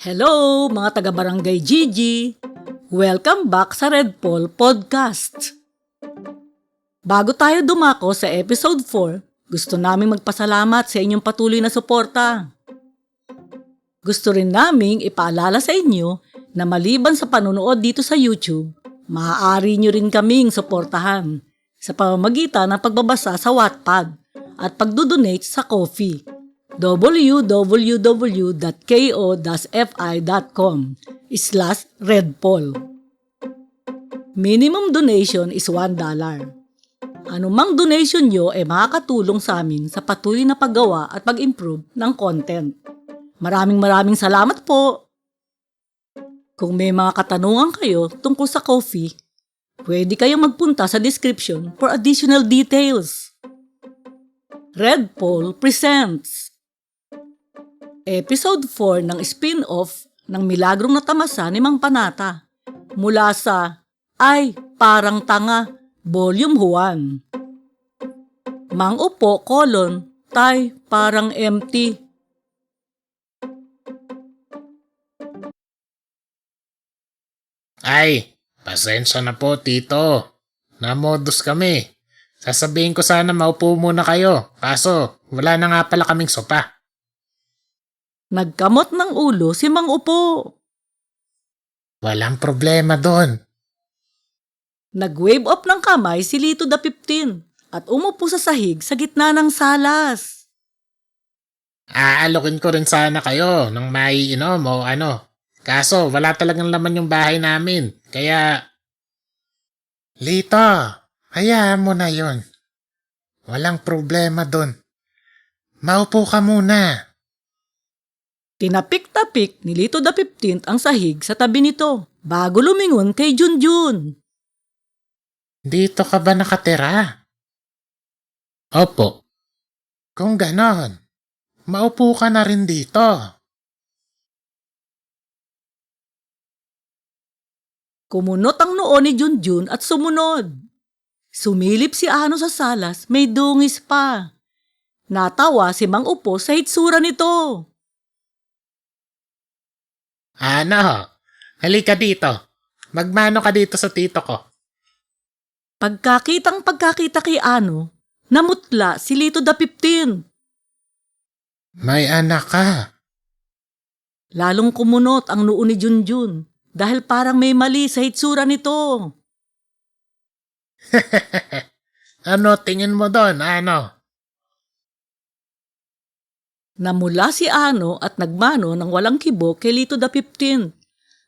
Hello mga taga-barangay Gigi! Welcome back sa Red Paul Podcast. Bago tayo dumako sa episode 4, gusto naming magpasalamat sa inyong patuloy na suporta. Gusto rin naming ipaalala sa inyo na maliban sa panonood dito sa YouTube, maaari nyo rin kaming suportahan sa pamamagitan ng pagbabasa sa Wattpad at pagdodonate sa coffee www.ko-fi.com slash redpol. Minimum donation is $1. Anumang donation nyo ay makakatulong sa amin sa patuloy na paggawa at pag-improve ng content. Maraming maraming salamat po! Kung may mga katanungan kayo tungkol sa coffee, pwede kayong magpunta sa description for additional details. Red Pole presents Episode 4 ng spin-off ng Milagrong Natamasa ni Mang Panata mula sa Ay, Parang Tanga, Volume 1. Mang Upo, colon, Tay, Parang Empty. Ay, pasensya na po, tito. Namodus kami. Sasabihin ko sana maupo muna kayo. Kaso, wala na nga pala kaming sopa. Nagkamot ng ulo si Mang Upo. Walang problema doon. Nag-wave up ng kamay si Lito the 15 at umupo sa sahig sa gitna ng salas. Aalokin ko rin sana kayo ng may inom o ano. Kaso, wala talagang laman yung bahay namin. Kaya... Lito, hayaan mo na yon. Walang problema doon. Maupo ka muna. Tinapik-tapik ni Lito the 15 ang sahig sa tabi nito bago lumingon kay Junjun. Dito ka ba nakatira? Opo. Kung ganon, maupo ka na rin dito. Kumunot ang noo ni Junjun at sumunod. Sumilip si Ano sa salas, may dungis pa. Natawa si Mang Upo sa hitsura nito. Ano? Halika dito. Magmano ka dito sa tito ko. Pagkakitang pagkakita kay Ano, namutla si Lito the 15. May anak ka. Lalong kumunot ang noo ni Junjun dahil parang may mali sa hitsura nito. ano tingin mo doon? Ano? Namula si Ano at nagmano ng walang kibo kay Lito the 15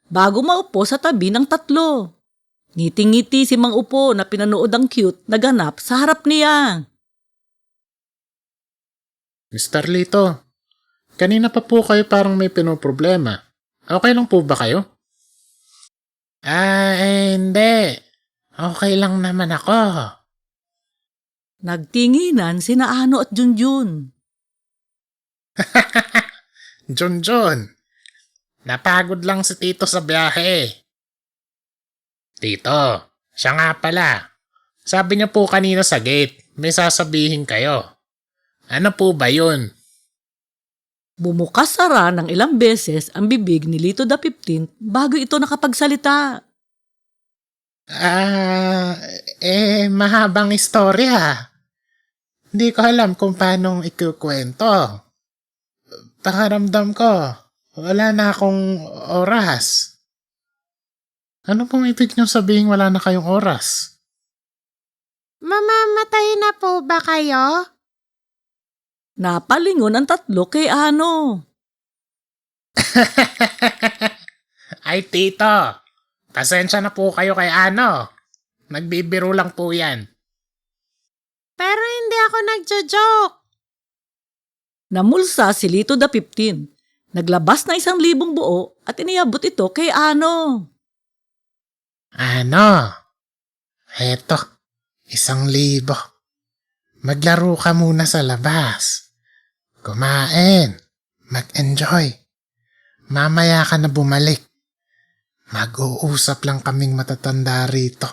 bago maupo sa tabi ng tatlo. Ngiti-ngiti si Mang Upo na pinanood ang cute na ganap sa harap niya. Mr. Lito, kanina pa po kayo parang may pinoproblema. Okay lang po ba kayo? Ah, eh, hindi. Okay lang naman ako. Nagtinginan si Ano at Junjun. John John, napagod lang si Tito sa biyahe. Tito, siya nga pala. Sabi niya po kanina sa gate, may sasabihin kayo. Ano po ba yun? Bumukas sara ng ilang beses ang bibig ni Lito the 15 bago ito nakapagsalita. Ah, eh, mahabang istorya. Hindi ko alam kung paano ikukwento. Pakaramdam ko, wala na akong oras. Ano pong ibig niyong sabihin wala na kayong oras? Mamamatay na po ba kayo? Napalingon ang tatlo kay Ano. Ay, tito. Pasensya na po kayo kay ano. Nagbibiro lang po yan. Pero hindi ako nagjo-joke. Namulsa si Lito the 15. Naglabas na isang libong buo at iniabot ito kay Ano. Ano? Eto, isang libo. Maglaro ka muna sa labas. Kumain. Mag-enjoy. Mamaya ka na bumalik. Mag-uusap lang kaming matatanda rito.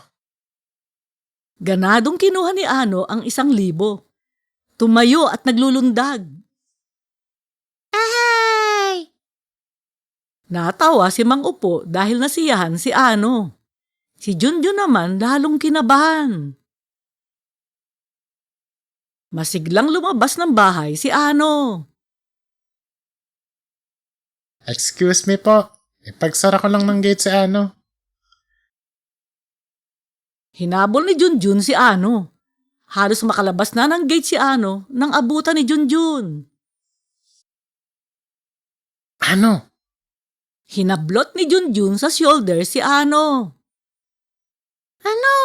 Ganadong kinuha ni Ano ang isang libo. Tumayo at naglulundag. Ahay! Natawa si Mang Upo dahil nasiyahan si Ano. Si Junjun naman lalong kinabahan. Masiglang lumabas ng bahay si Ano. Excuse me po. Ipagsara ko lang ng gate si ano. Hinabol ni Junjun si Ano. Halos makalabas na ng gate si Ano nang abutan ni Junjun. Ano? Hinablot ni Junjun sa shoulder si Ano. Ano?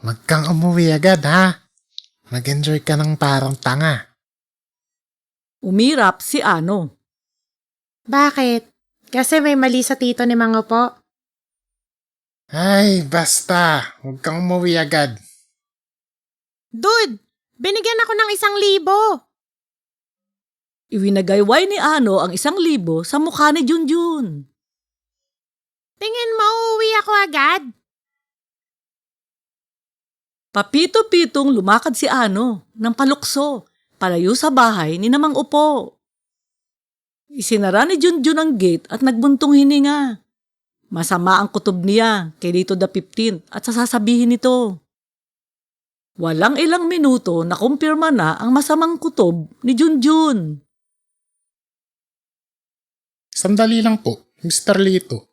Huwag kang umuwi agad ha. Mag-enjoy ka ng parang tanga. Umirap si Ano. Bakit? Kasi may mali sa tito ni Mang Upo. Ay, basta. Huwag kang umuwi agad. Dude! Binigyan ako ng isang libo! Iwinagayway ni Ano ang isang libo sa mukha ni Junjun. Tingin mo, uuwi ako agad? Papito-pitong lumakad si Ano ng palukso palayo sa bahay ni Namang Upo. Isinara ni Junjun ang gate at nagbuntong hininga. Masama ang kutob niya kay Lito the 15 at sasasabihin nito. Walang ilang minuto na kumpirma na ang masamang kutob ni Junjun. Sandali lang po, Mr. Lito.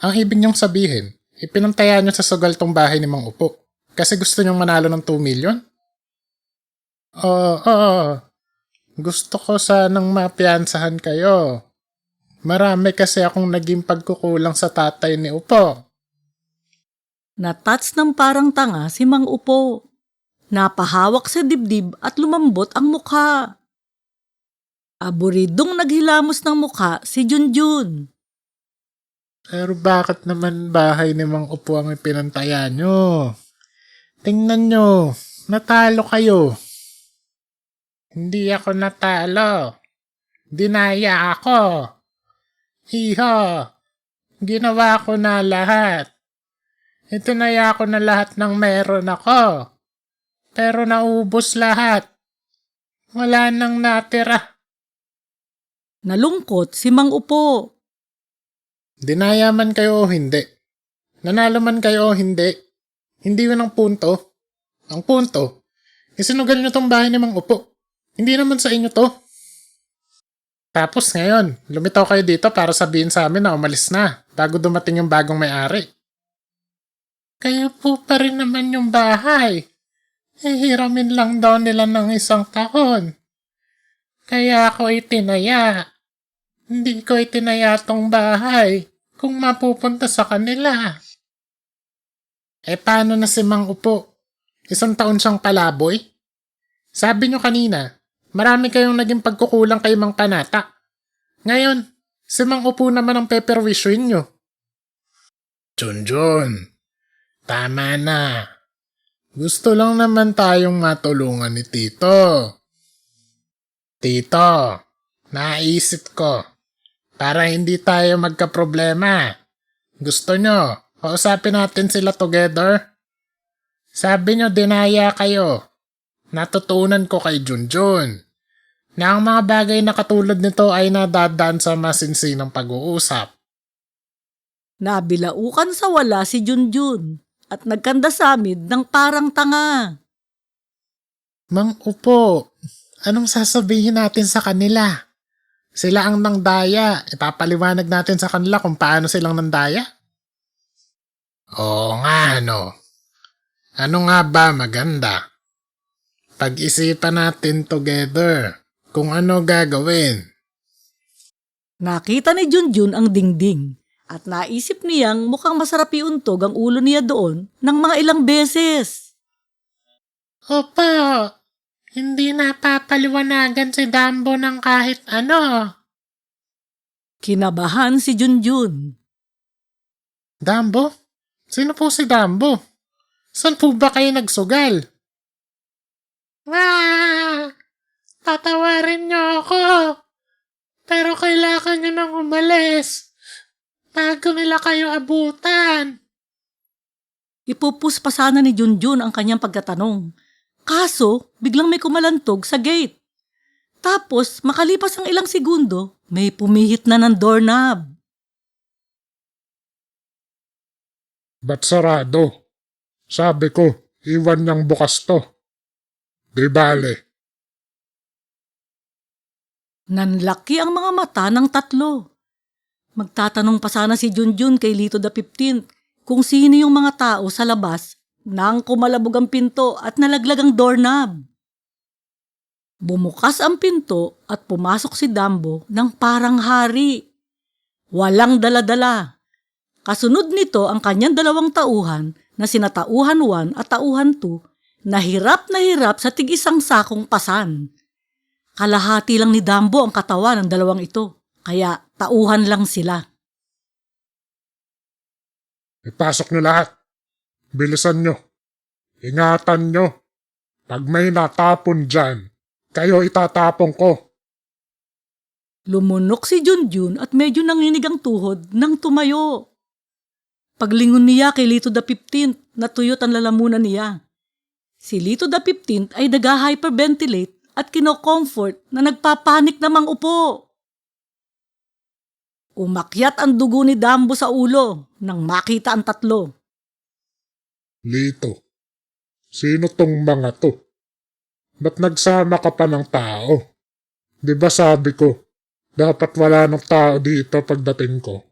Ang ibig niyong sabihin, ipinantaya niyo sa sugal tong bahay ni Mang Upo. Kasi gusto niyong manalo ng 2 million? Oo, oo. Gusto ko sanang mapiansahan kayo. Marami kasi akong naging pagkukulang sa tatay ni Upo. Natats ng parang tanga si Mang Upo. Napahawak sa dibdib at lumambot ang mukha. Aburidong naghilamos ng mukha si Junjun. Pero bakit naman bahay ni Mang Upo ang ipinantaya niyo? Tingnan niyo, natalo kayo. Hindi ako natalo. Dinaya ako. Hiho, ginawa ko na lahat. Itinaya ko na lahat ng meron ako. Pero naubos lahat. Wala nang natira. Nalungkot si Mang Upo. Dinaya man kayo o hindi. Nanalo man kayo o hindi. Hindi yun ang punto. Ang punto, isinugal nyo tong bahay ni Mang Upo. Hindi naman sa inyo to. Tapos ngayon, lumitaw kayo dito para sabihin sa amin na umalis na bago dumating yung bagong may-ari. Kaya po pa rin naman yung bahay. Hihiramin lang daw nila ng isang taon. Kaya ako itinaya. Hindi ko itinaya tong bahay kung mapupunta sa kanila. Eh paano na si Mang Upo? Isang taon siyang palaboy? Sabi nyo kanina, marami kayong naging pagkukulang kay Mang Panata. Ngayon, si Mang Upo naman ang peperwisyoin nyo. Junjun, tama na. Gusto lang naman tayong matulungan ni Tito. Tito, naisip ko, para hindi tayo magka-problema. Gusto nyo, kausapin natin sila together? Sabi nyo dinaya kayo. Natutunan ko kay Junjun na ang mga bagay na katulad nito ay nadadaan sa masinsinang pag-uusap. Nabilaukan sa wala si Junjun at nagkandasamid ng parang tanga. Mang Upo, anong sasabihin natin sa kanila? Sila ang nangdaya. Ipapaliwanag natin sa kanila kung paano silang nandaya? Oo nga, ano. Ano nga ba maganda? Pag-isipan natin together kung ano gagawin. Nakita ni Junjun ang dingding at naisip niyang mukhang masarap iuntog ang ulo niya doon ng mga ilang beses. Opo, hindi napapaliwanagan si Dambo ng kahit ano. Kinabahan si Junjun. Dambo? Sino po si Dambo? Saan po ba kayo nagsugal? Ah! Tatawarin niyo ako! Pero kailangan niyo nang umalis. Bago nila kayo abutan. Ipupus pa sana ni Junjun ang kanyang pagkatanong. Kaso, biglang may kumalantog sa gate. Tapos, makalipas ang ilang segundo, may pumihit na ng doorknob. Ba't sarado? Sabi ko, iwan niyang bukas to. Di bale, Nanlaki ang mga mata ng tatlo. Magtatanong pa sana si Junjun kay Lito the 15 kung sino yung mga tao sa labas nang kumalabog ang pinto at nalaglag ang doorknob. Bumukas ang pinto at pumasok si Dambo ng parang hari. Walang daladala. Kasunod nito ang kanyang dalawang tauhan na sina Tauhan 1 at Tauhan 2 na hirap na hirap sa tig-isang sakong pasan. Kalahati lang ni Dambo ang katawan ng dalawang ito, kaya tauhan lang sila. ipasok niyo lahat. Bilisan niyo. Ingatan niyo. Pag may natapon dyan, kayo itatapon ko. Lumunok si Junjun at medyo nanginig ang tuhod nang tumayo. Paglingon niya kay Lito the 15th, natuyot ang lalamunan niya. Si Lito the 15th ay nag-hyperventilate at kino-comfort na nagpapanik namang upo. Umakyat ang dugo ni Dambo sa ulo nang makita ang tatlo. Lito, sino tong mga to? Ba't nagsama ka pa ng tao? Di ba sabi ko, dapat wala ng tao dito pagdating ko?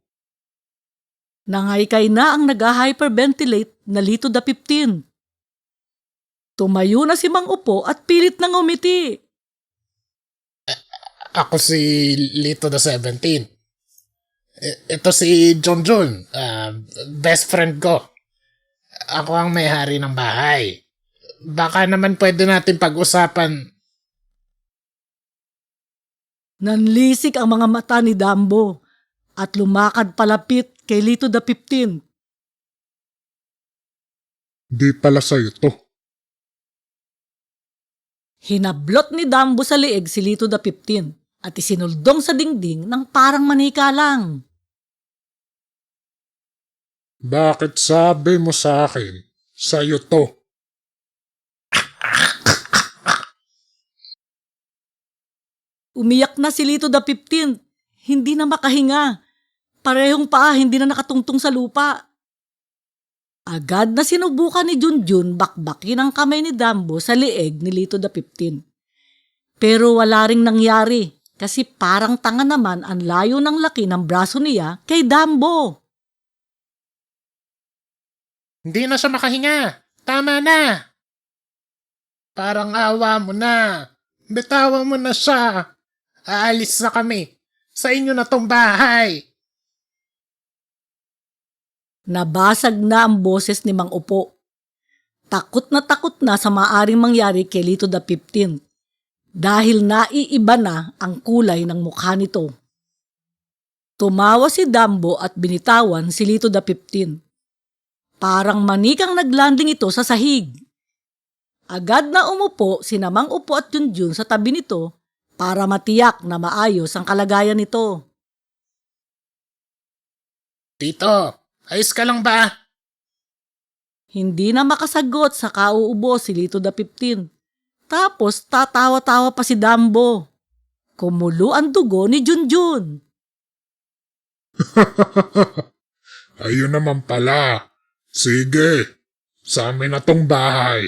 Nangaykay na ang nag-hyperventilate na Lito the 15. Tumayo na si Mang Upo at pilit nang umiti. Ako si Lito the 17. I- Ito si John John, ah, best friend ko. Ako ang may-hari ng bahay. Baka naman pwede natin pag-usapan. Nanlisik ang mga mata ni Dambo at lumakad palapit kay Lito the 15. Di pala sa'yo to. Hinablot ni Dambo sa lieg si Lito the 15 at isinuldong sa dingding ng parang manika lang. Bakit sabi mo sa akin, sa'yo to? Umiyak na si Lito the 15. Hindi na makahinga. Parehong paa hindi na nakatungtong sa lupa. Agad na sinubukan ni Junjun bakbakin ang kamay ni Dambo sa lieg ni Lito the 15. Pero wala ring nangyari kasi parang tanga naman ang layo ng laki ng braso niya kay Dambo. Hindi na siya makahinga. Tama na. Parang awa mo na. Bitawan mo na siya. Aalis na kami. Sa inyo na tong bahay. Nabasag na ang boses ni Mang Upo. Takot na takot na sa maaring mangyari kay Lito the 15 dahil naiiba na ang kulay ng mukha nito. Tumawa si Dambo at binitawan si Lito the 15. Parang manikang naglanding ito sa sahig. Agad na umupo si Namang Upo at Junjun sa tabi nito para matiyak na maayos ang kalagayan nito. Tito, ayos ka lang ba? Hindi na makasagot sa kauubo si Lito the 15. Tapos tatawa-tawa pa si Dambo. Kumulo ang dugo ni Junjun. Ayun naman pala. Sige, sa amin na tong bahay.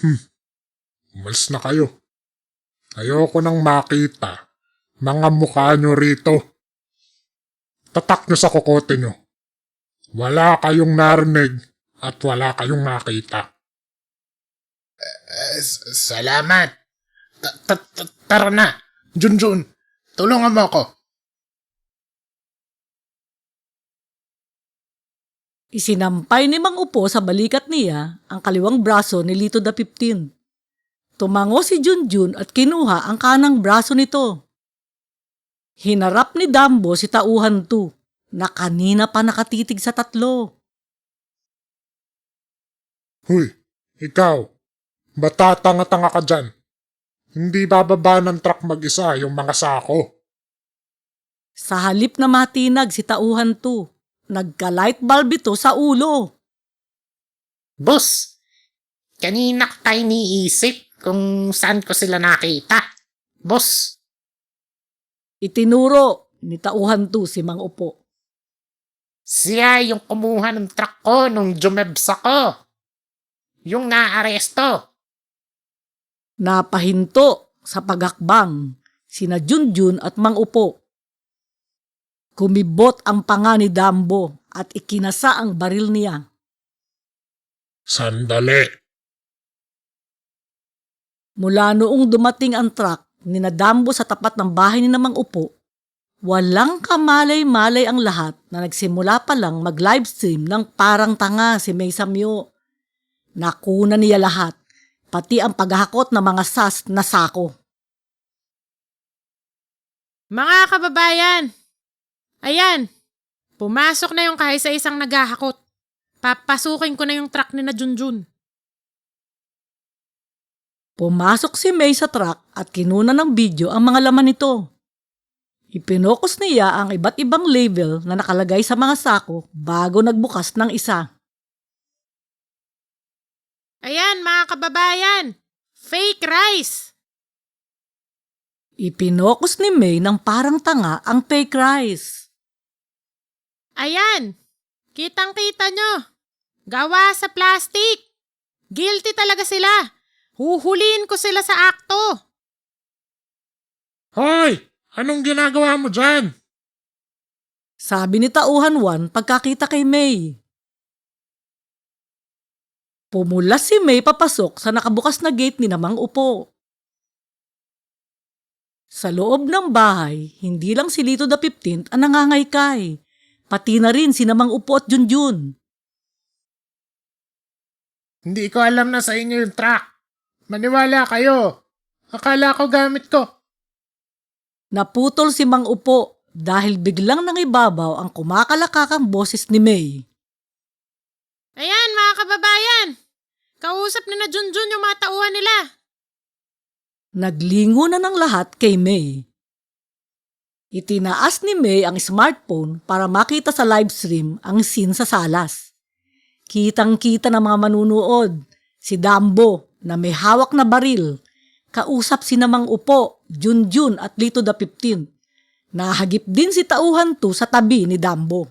Hmm, umalis na kayo. Ayoko nang makita mga mukha nyo rito. Tatak nyo sa kokote nyo. Wala kayong narinig at wala kayong nakita. S- salamat. Ta- ta- ta- Tara na. Junjun, tulungan mo ako. Isinampay ni Mang Upo sa balikat niya ang kaliwang braso ni Lito the 15. Tumango si Junjun at kinuha ang kanang braso nito. Hinarap ni Dambo si Tauhan 2 na kanina pa nakatitig sa tatlo. Huy, ikaw, batatanga-tanga ka dyan. Hindi bababa ng truck mag-isa yung mga sako. Sa halip na matinag si Tauhan 2, nagka-light bulb ito sa ulo. Boss, kanina ka tayo niisip. kung saan ko sila nakita. Boss, Itinuro ni Tauhan 2 si Mang Upo. siya yung kumuha ng truck ko nung jumebs ako. Yung naaresto. Napahinto sa paghakbang sina Junjun at Mang Upo. Kumibot ang panga ni Dambo at ikinasa ang baril niya. Sandali. Mula noong dumating ang truck ni na Dambo sa tapat ng bahay ni Mang Upo, walang kamalay-malay ang lahat na nagsimula pa lang mag-livestream ng parang tanga si May Samyo. Nakuna niya lahat, pati ang paghahakot ng mga sas na sako. Mga kababayan, ayan, pumasok na yung kaisa-isang naghahakot. Papasukin ko na yung truck ni na Junjun. Pumasok si May sa truck at kinuna ng video ang mga laman nito. Ipinokus niya ang iba't ibang label na nakalagay sa mga sako bago nagbukas ng isa. Ayan, mga kababayan, fake rice. Ipinokus ni May ng parang tanga ang fake rice. Ayan, kitang-kita nyo. Gawa sa plastic. Guilty talaga sila. Huhuliin ko sila sa akto. Hoy! Anong ginagawa mo dyan? Sabi ni Tauhan 1 pagkakita kay May. Pumula si May papasok sa nakabukas na gate ni Namang Upo. Sa loob ng bahay, hindi lang si Lito the 15th ang nangangaykay. Pati na rin si Namang Upo at Junjun. hindi ko alam na sa inyo yung truck. Maniwala kayo. Akala ko gamit ko. Naputol si Mang Upo dahil biglang nangibabaw ang kumakalakakang boses ni May. Ayan, mga kababayan. Kausap ni na Junjun yung mga tauhan nila. Naglingo na ng lahat kay May. Itinaas ni May ang smartphone para makita sa livestream ang scene sa salas. Kitang-kita ng mga manunood si Dambo na may hawak na baril. Kausap si Namang Upo, Junjun at Lito the 15. Nahagip din si Tauhan 2 sa tabi ni Dambo.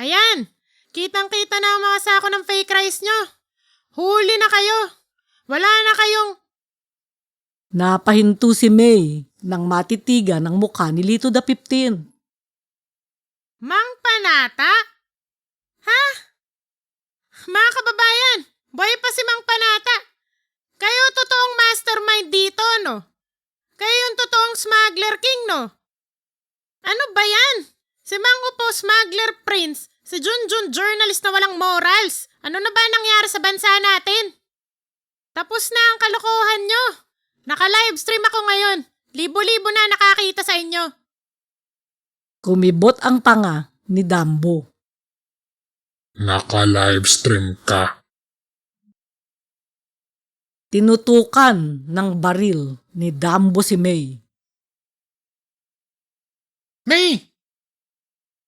Ayan, kitang-kita na ang mga sako ng fake rice nyo. Huli na kayo. Wala na kayong... Napahinto si May nang matitiga ng mukha ni Lito the 15. Mang Panata? Ha? Mga kababayan, boy pa si Mang Panata. Kayo totoong mastermind dito, no? Kayo yung totoong smuggler king, no? Ano ba yan? Si Mang Upo smuggler prince, si Junjun journalist na walang morals. Ano na ba nangyari sa bansa natin? Tapos na ang kalokohan nyo. Naka-livestream ako ngayon. Libo-libo na nakakita sa inyo. Kumibot ang panga ni Dambo. Naka-livestream ka. Tinutukan ng baril ni Dambo si May. May!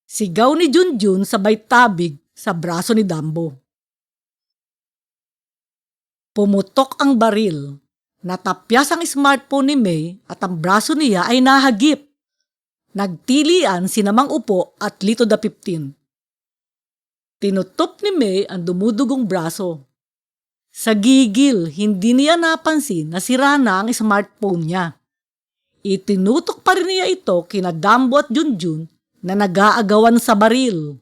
Sigaw ni Junjun sabay tabig sa braso ni Dambo. Pumutok ang baril. Natapyas ang smartphone ni May at ang braso niya ay nahagip. Nagtilian si Namang Upo at Lito the 15. Tinutup ni May ang dumudugong braso. Sa gigil, hindi niya napansin na sira na ang smartphone niya. Itinutok pa rin niya ito kina Dambo at Junjun na nag-aagawan sa baril.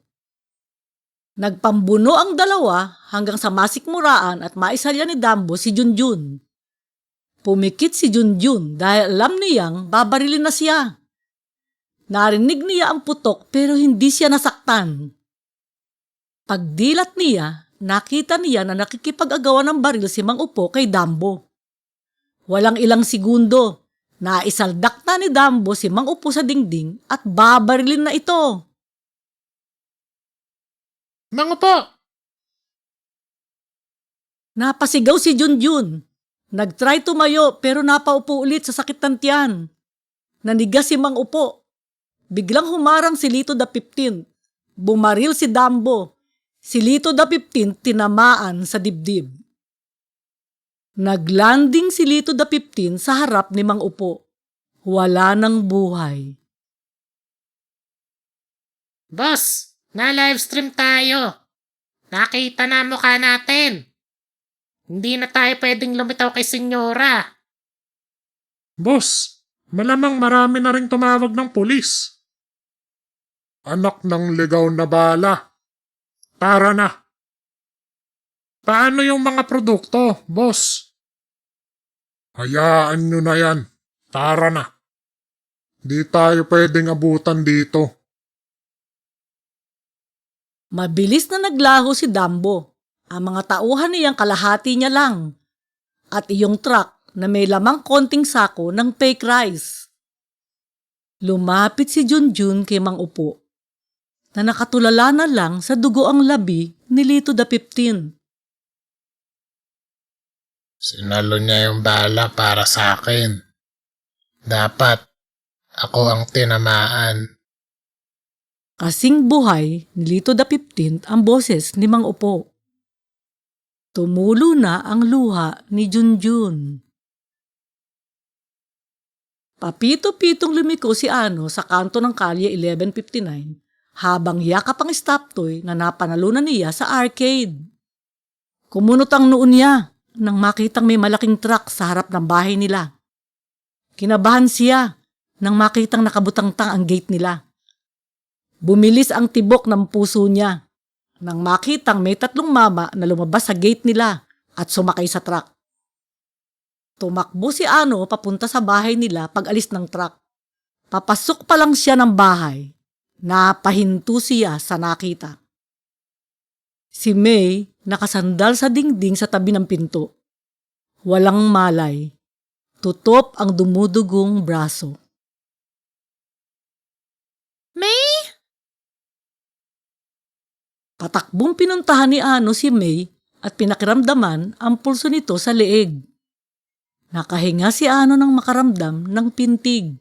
Nagpambuno ang dalawa hanggang sa masikmuraan at maisalya ni Dambo si Junjun. Pumikit si Junjun dahil alam niyang babarilin na siya. Narinig niya ang putok pero hindi siya nasaktan. Pagdilat niya, nakita niya na nakikipag-agawan ng baril si Mang Upo kay Dambo. Walang ilang segundo, naisaldak na ni Dambo si Mang Upo sa dingding at babarilin na ito. Mga po! Napasigaw si Junjun. Nag-try tumayo pero napaupo ulit sa sakit ng tiyan. Nanigas si Mang Upo. Biglang humarang si Lito the 15. Bumaril si Dambo. Si Lito the 15 tinamaan sa dibdib. Naglanding si Lito the 15 sa harap ni Mang Upo. Wala nang buhay. Boss, na-livestream tayo. Nakita na mukha natin. Hindi na tayo pwedeng lumitaw kay Senyora. Boss, malamang marami na rin tumawag ng pulis. Anak ng ligaw na bala. Tara na. Paano yung mga produkto, boss? Hayaan nyo na yan. Tara na. Di tayo pwedeng abutan dito. Mabilis na naglaho si Dambo. Ang mga tauhan niyang kalahati niya lang. At iyong truck na may lamang konting sako ng fake rice. Lumapit si Junjun kay Mang Upo na nakatulala na lang sa dugo ang labi ni Lito the 15. Sinalo niya yung bala para sa akin. Dapat ako ang tinamaan. Kasing buhay ni Lito the 15 ang boses ni Mang Upo. Tumulo na ang luha ni Junjun. Papito-pitong lumiko si Ano sa kanto ng kalye 1159 habang yakap ang stop toy na napanalunan niya sa arcade. Kumunot ang noon niya nang makitang may malaking truck sa harap ng bahay nila. Kinabahan siya nang makitang nakabutangtang ang gate nila. Bumilis ang tibok ng puso niya nang makitang may tatlong mama na lumabas sa gate nila at sumakay sa truck. Tumakbo si Ano papunta sa bahay nila pag alis ng truck. Papasok pa lang siya ng bahay. Napahinto siya sa nakita. Si May nakasandal sa dingding sa tabi ng pinto. Walang malay. Tutop ang dumudugong braso. May? Patakbong pinuntahan ni Ano si May at pinakiramdaman ang pulso nito sa leeg. Nakahinga si Ano ng makaramdam ng pintig.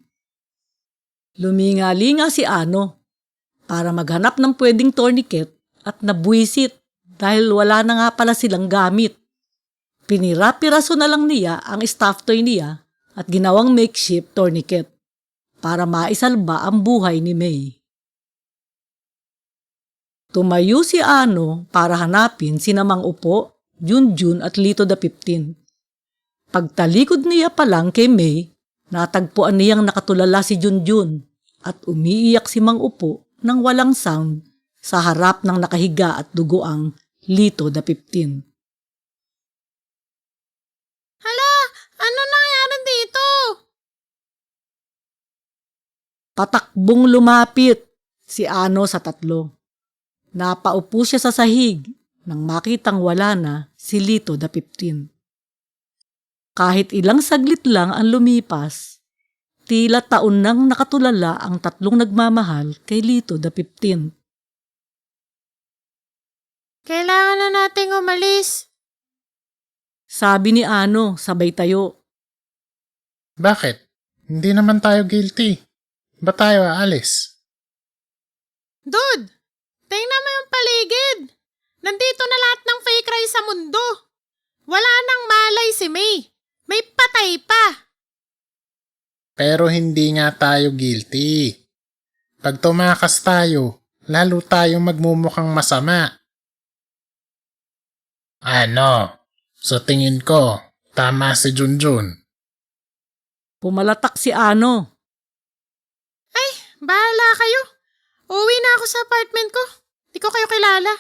Luminga-linga si Ano para maghanap ng pwedeng tourniquet at nabuisit dahil wala na nga pala silang gamit. Pinira-piraso na lang niya ang staff toy niya at ginawang makeshift tourniquet para maisalba ang buhay ni May. Tumayo si Ano para hanapin si Namang Upo, Junjun at Lito the 15. Pagtalikod niya pa lang kay May, natagpuan niyang nakatulala si Junjun at umiiyak si Mang Upo nang walang sound sa harap ng nakahiga at dugoang Lito the 15. Hala, ano nangyari dito? Patakbong lumapit si Ano sa tatlo. Napaupo siya sa sahig nang makitang wala na si Lito the 15. Kahit ilang saglit lang ang lumipas, tila taon nang nakatulala ang tatlong nagmamahal kay Lito the 15. Kailangan na nating umalis. Sabi ni Ano sabay tayo. Bakit? Hindi naman tayo guilty. Ba't tayo aalis? Dude, tingnan mo yung paligid. Nandito na lahat ng fake rice sa mundo. Wala nang malay si May. May patay pa. Pero hindi nga tayo guilty. Pag tumakas tayo, lalo tayong magmumukhang masama. Ano? Sa tingin ko, tama si Junjun. Pumalatak si Ano. Bahala kayo. Uwi na ako sa apartment ko. Ko kayo kilala.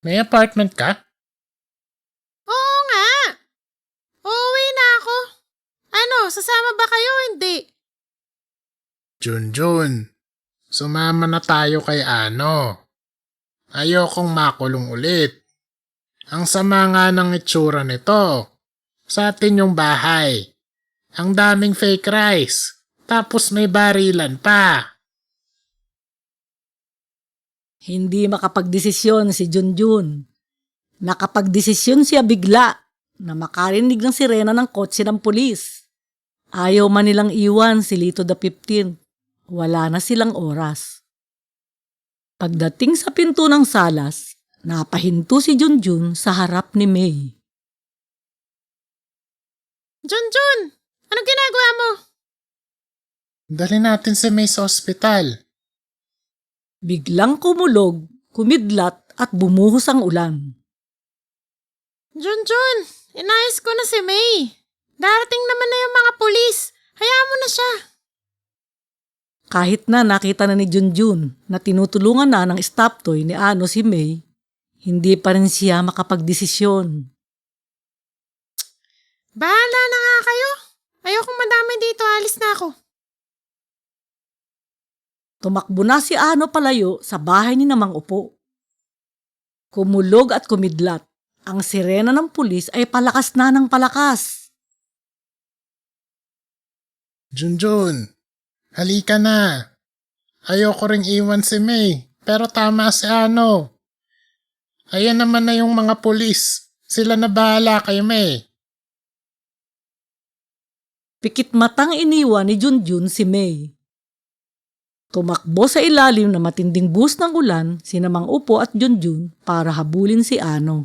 May apartment ka? Oo nga. Uwi na ako. Ano, sasama ba kayo? Hindi. Junjun, sumama na tayo kay Ano. Ayokong makulong ulit. Ang sama nga ng itsura nito. Sa atin yung bahay. Ang daming fake rice. Tapos may barilan pa. Hindi makapagdesisyon si Junjun. Nakapagdesisyon siya bigla na makarinig ng sirena ng kotse ng pulis. Ayaw man nilang iwan si Lito the 15. Wala na silang oras. Pagdating sa pinto ng salas, napahinto si Junjun sa harap ni May. Junjun, anong ginagawa mo? Dali natin si May sa ospital. Biglang kumulog, kumidlat at bumuhos ang ulan. Junjun, inayos ko na si May. Darating naman na yung mga pulis. Hayaan mo na siya. Kahit na nakita na ni Junjun na tinutulungan na ng stop toy ni Ano si May, hindi pa rin siya makapagdesisyon. Bahala na nga kayo. Ayokong madami dito, alis na ako. Tumakbo na si Ano palayo sa bahay ni Namang Upo. Kumulog at kumidlat. Ang sirena ng pulis ay palakas na ng palakas. Junjun, halika na. Ayoko ring iwan si May, pero tama si ano. Ayan naman na yung mga pulis. Sila na bahala kay May. Pikit matang iniwan ni Junjun si May. Tumakbo sa ilalim na matinding bus ng ulan si Namang Upo at Junjun para habulin si Ano.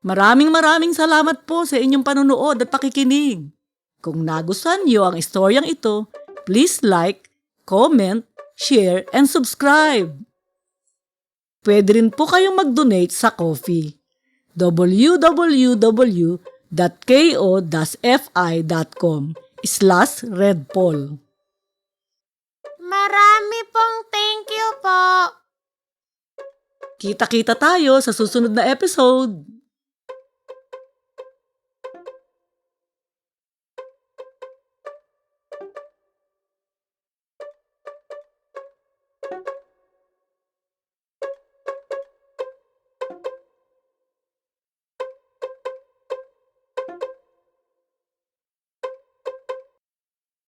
Maraming maraming salamat po sa inyong panunood at pakikinig. Kung nagustuhan niyo ang istoryang ito, please like, comment, share, and subscribe. Pwede rin po kayong mag-donate sa coffee. www.ko-fi.com slash redpol. Marami pong thank you po. Kita-kita tayo sa susunod na episode.